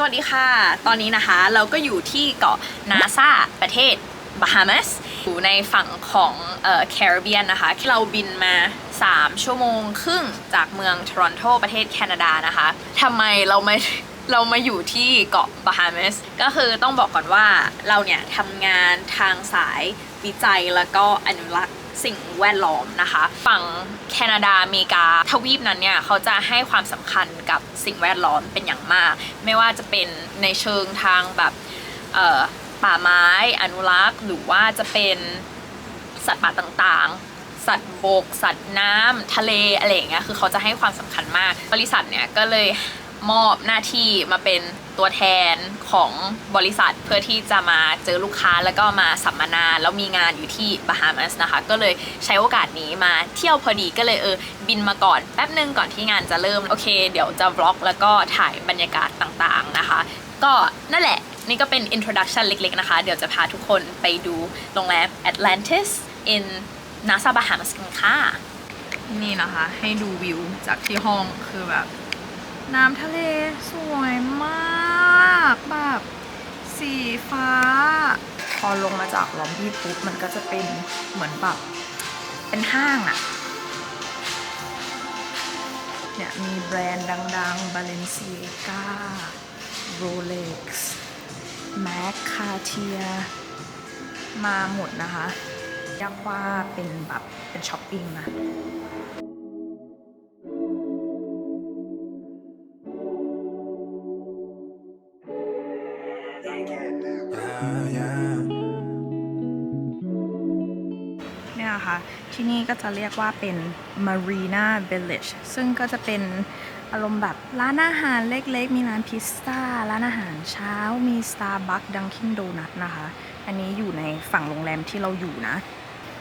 สวัสดีค่ะ ตอนนี้นะคะเราก็อยู่ที่เกาะนาซาประเทศบาฮามัส อยู่ในฝั่งของเอ่อแคริบเบียนนะคะที่เราบินมา 3 ชั่วโมงครึ่งจากเมืองทรอนโตประเทศแคนาดานะคะทำไมเราไมาเรามาอยู่ที่เกาะบาฮามัส ก็คือต้องบอกก่อนว่าเราเนี่ยทำงานทางสายวิจัยแล้วก็อนุรักษ์ สิ่งแวดล้อมนะคะ ฝั่งแคนาดาอเมริกาทวีปนั้นเนี่ยเขาจะให้ความสำคัญกับสิ่งแวดล้อมเป็นอย่างมาก ไม่ว่าจะเป็นในเชิงทางแบบป่าไม้อนุรักษ์ หรือว่าจะเป็นสัตว์ป่าต่างๆ สัตว์บก สัตว์น้ำทะเลอะไรอย่างเงี้ยคือเขาจะให้ความสำคัญมาก บริษัทเนี่ยก็เลยมอบหน้าที่มาเป็น ตัวแทนของบริษัทเพื่อที่จะมาเจอลูกค้าแล้วก็มาสัมมนาแล้วมีงานอยู่ที่บาฮามัสนะคะ ก็เลยใช้โอกาสนี้มาเที่ยวพอดีก็เลยเออบินมาก่อนแป๊บนึงก่อนที่งานจะเริ่มโอเค เดี๋ยวจะวล็อกแล้วก็ถ่ายบรรยากาศต่างๆนะคะ ก็นั่นแหละนี่ก็เป็น introduction เล็กๆนะคะ เดี๋ยวจะพาทุกคนไปดูโรงแรม Atlantis in NASA Bahamas กันค่ะ นี่นะคะให้ดูวิวจากที่ห้องคือแบบ น้ำทะเลสวยมากแบบสีฟ้า พอลงมาจากลอมบี้ปุ๊บมันก็จะเป็นเหมือนแบบเป็นห้างอะเนี่ยมีแบรนด์ดังๆ Balenciaga Rolex Mac Cartier มาหมดนะคะเรียกว่าเป็นแบบเป็นช้อปปิ้งนะ นี่ก็จะเรียกว่าเป็น Marina Village ซึ่งก็จะเป็นอารมณ์แบบร้านอาหารเล็กๆ มีร้านพิซซ่า ร้านอาหารเช้า มี Starbucks Dunkin' Donut นะคะ อันนี้อยู่ในฝั่งโรงแรมที่เราอยู่นะ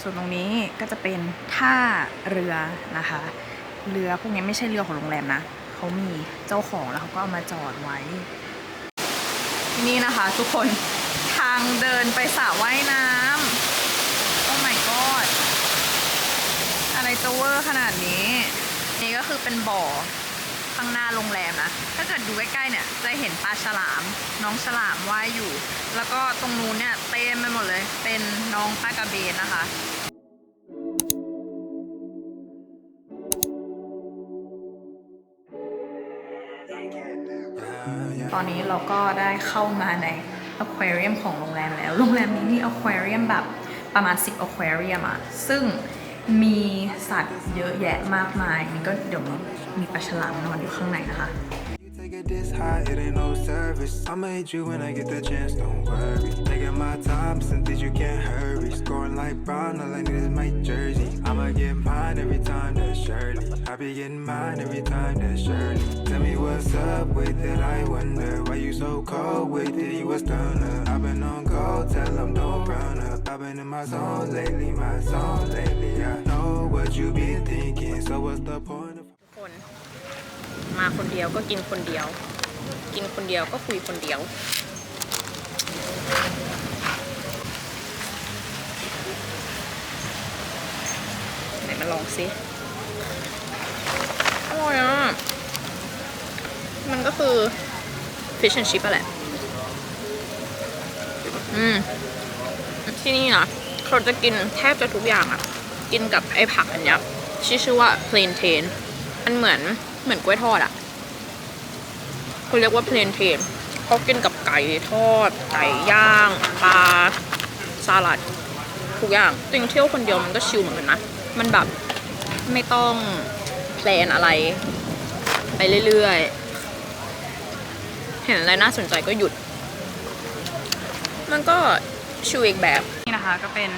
ส่วนตรงนี้ก็จะเป็นท่าเรือนะคะ เรือพวกนี้ไม่ใช่เรือของโรงแรมนะ เขามีเจ้าของแล้วเขาก็เอามาจอดไว้ นี่นะคะทุกคนทางเดินไปสระว่ายน้ำ โอ้ my god อะไร จะเวอร์ขนาดนี้ นี่ก็คือเป็นบ่อข้างหน้าโรงแรมนะ ถ้าเกิดดูใกล้ๆเนี่ยจะเห็นปลาฉลาม น้องฉลามว่ายอยู่ แล้วก็ตรงนู้นเนี่ยเต็มไปหมดเลย เป็นน้องปลากระเบนนะคะตอนนี้เราก็ได้เข้ามาในอควาเรียมของโรงแรมแล้ว โรงแรมนี้มีอควาเรียมแบบประมาณ 10อควาเรียมอะซึ่ง มีสัตว์เยอะแยะมากมายนี่ก็เดี๋ยวมีปลาฉลามนอนอยู่ข้างในนะคะ You take it this high, it ain't no service. I'ma hit you when I get the chance, don't worry. Taking my time, since that you can't hurry. Scoring like Brown, all I need is my jersey. I'ma get mine every time, that's Shirley. I be getting mine every time, that's Shirley. Tell me what's up with it, I wonder. Why you so cold with it, you a stunner. I've been on in my zone lately, my zone lately. I know what you been thinking, so what's the point of ทุกคน มาคนเดียวก็กินคนเดียว กินคนเดียวก็คุยคนเดียว ไหนมาลองซิอร่อยอะ มันก็คือ fish and chip อะแหละ อืม ที่นี่นะเขาจะกินแทบจะทุกอย่างอะ กินกับไอ้ผักอันเนี้ยที่ชื่อว่า plantain มันเหมือนเหมือนกล้วยทอดอะเขาเรียกว่า plantain เขากินกับไก่ทอด ไก่ย่างปลาสลัดทุกอย่างจริงเที่ยวคนเดียวมันก็ชิลเหมือนกันนะ มันแบบไม่ต้องแพลนอะไร ไปเรื่อยๆ เห็นอะไรน่าสนใจก็หยุด มันก็ ชิลอีกแบบ นี่นะคะก็เป็น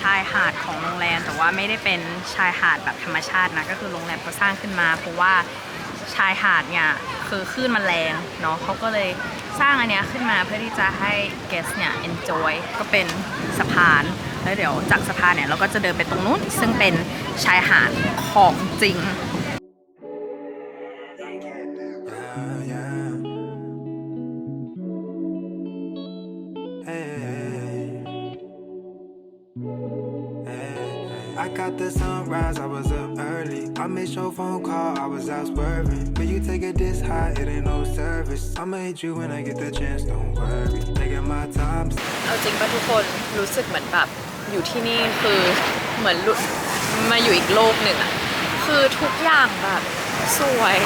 ชายหาดของโรงแรม แต่ว่าไม่ได้เป็นชายหาดแบบธรรมชาตินะก็คือโรงแรมเขาสร้างขึ้นมา เพราะว่าชายหาดเนี่ยคือคลื่นมันแรงเนาะเขาก็เลยสร้างอันเนี้ยขึ้นมาเพื่อที่จะให้ guest เนี่ย enjoy ก็เป็นสะพานแล้วเดี๋ยวจากสะพานเนี่ยเราก็จะเดินไปตรงนู้นซึ่งเป็นชายหาดของจริง rise, I was up early. I missed your phone call, I was out swerving. But you take it this high, it ain't no service. I'ma hit you when I get the chance, don't worry. Taking my time. เอาจริงป่ะทุกคนรู้สึกเหมือนแบบอยู่ที่นี่คือเหมือนหลุดมาอยู่อีกโลกหนึ่งอะคือทุกอย่างแบบสวย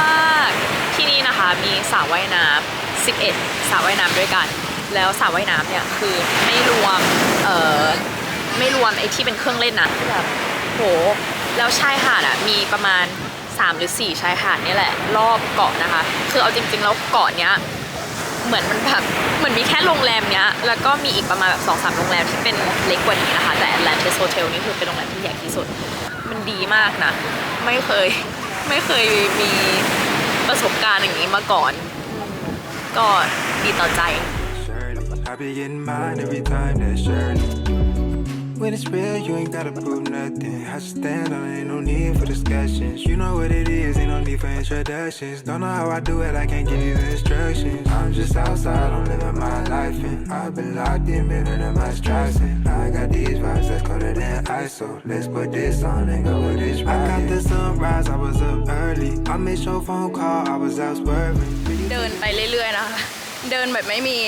มาก ที่นี่นะคะมีสระว่ายน้ำ11สระว่ายน้ำด้วยกัน แล้วสระว่ายน้ำเนี่ยคือไม่รวมเอ่อไม่รวมไอ้ที่เป็นเครื่องเล่นนะที่แบบ โห แล้วชายหาดอะมีประมาณ 3 หรือ 4 ชายหาดนี่แหละ รอบเกาะนะคะ คือเอาจริง ๆ แล้วเกาะเนี้ยเหมือนมันแบบเหมือนมีแค่โรงแรมเนี้ย แล้วก็มีอีกประมาณแบบสองสามโรงแรมที่เป็นเล็กกว่านี้นะคะ แต่ Atlantis Hotel นี่คือเป็นโรงแรมที่ใหญ่ที่สุด มันดีมากนะ ไม่เคยไม่เคยมีประสบการณ์อย่างนี้มาก่อน ก็ดีต่อใจ I begin mine every time that Shirley. When it's real, you ain't gotta prove nothing. I stand on it, ain't no need for discussions. You know what it is, ain't no need for introductions. Don't know how I do it, I can't give you the instructions. I'm just outside, I'm living my life, and I've been locked in, been under my stripes, and I got these vibes that's colder than ISO. Let's put this on and go with this ride. I got the sunrise, I was up early. I missed your phone call, I was out swerving. เดินไปเรื่อยๆนะคะ เดินแบบไม่มี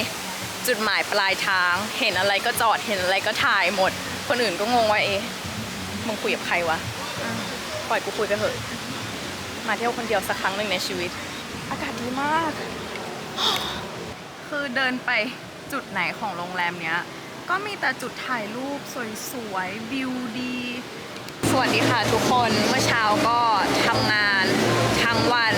จุดหมายปลายทาง เห็นอะไรก็จอด เห็นอะไรก็ถ่ายหมด คนอื่นก็งงว่าเอ๊ะมึงคุยกับใครวะอะปล่อยกูคุยไปเถอะมาเที่ยวคนเดียวสักครั้งหนึ่งในชีวิต อากาศดีมาก คือเดินไปจุดไหนของโรงแรมเนี้ย ก็มีแต่จุดถ่ายรูปสวยๆวิวดี สวัสดีค่ะทุกคนเมื่อเช้าก็ทำงานทั้งวัน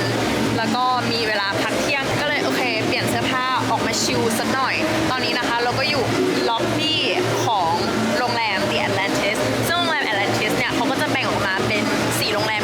แล้วก็มีเวลาพักเที่ยงก็เลยโอเค เปลี่ยนเสื้อผ้าออกมาชิลสักหน่อย ตอนนี้นะคะ เราก็อยู่ล็อบบี้ ออกมาเป็น 4 โรงแรม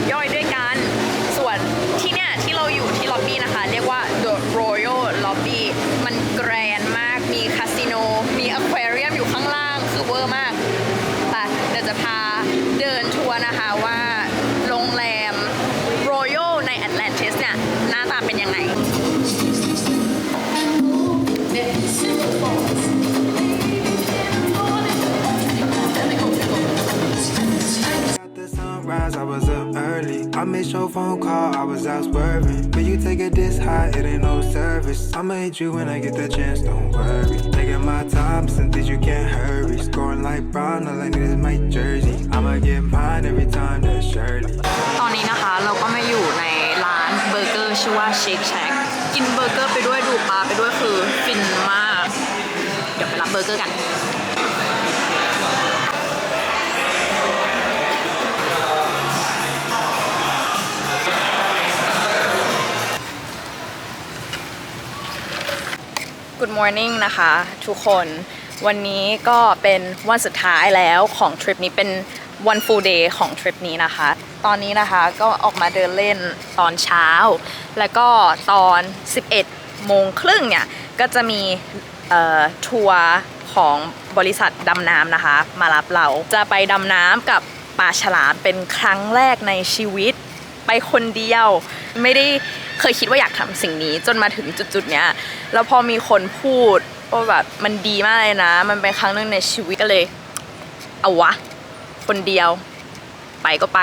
I missed your phone call, I was out swerving. But you take it this high, it ain't no service. I'ma hit you when I get the chance, don't worry. Taking my time, some things you can't hurry. Scoring like Brown, all I need is my jersey. I'ma get mine every time that's Shirley. ตอนนี้นะคะเราก็มาอยู่ในร้านเบอร์เกอร์ชื่อว่า Shake Shack กินเบอร์เกอร์ไปด้วยดูปลาไปด้วยคือฟินมาก เดี๋ยวไปรับเบอร์เกอร์กัน Good morning นะคะ ทุกคนวันนี้ก็เป็นวันสุดท้ายแล้วของทริปนี้เป็นวัน full day ของทริปนี้นะคะ ตอนนี้นะคะก็ออกมาเดินเล่นตอนเช้า แล้วก็ตอน 11 โมงครึ่งเนี่ย ก็จะมีทัวร์ของบริษัทดำน้ำนะคะ มารับเราจะไปดำน้ำกับปลาฉลามเป็นครั้งแรกในชีวิตไปคนเดียว ไม่ได้เคยคิดว่าอยากทำสิ่งนี้จนมาถึงจุดๆเนี้ย แล้วพอมีคนพูดว่าแบบมันดีมากเลยนะ มันเป็นครั้งหนึ่งในชีวิตก็เลย เอาวะ คนเดียว ไปก็ไป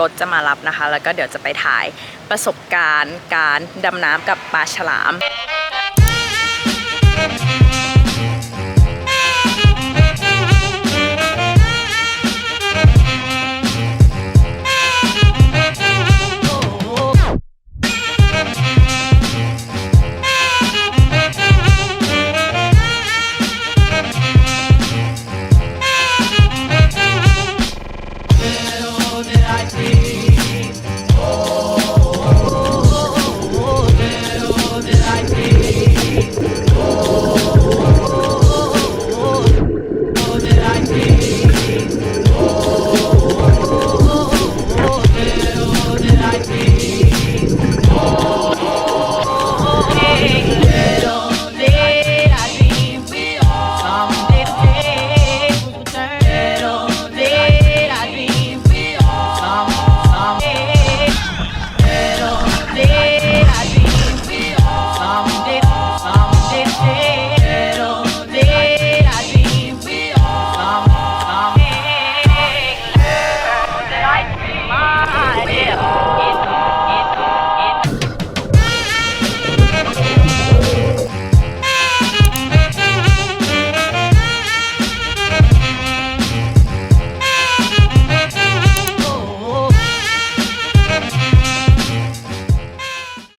รถจะมารับนะคะ แล้วก็เดี๋ยวจะไปถ่ายประสบการณ์การดำน้ำกับปลาฉลาม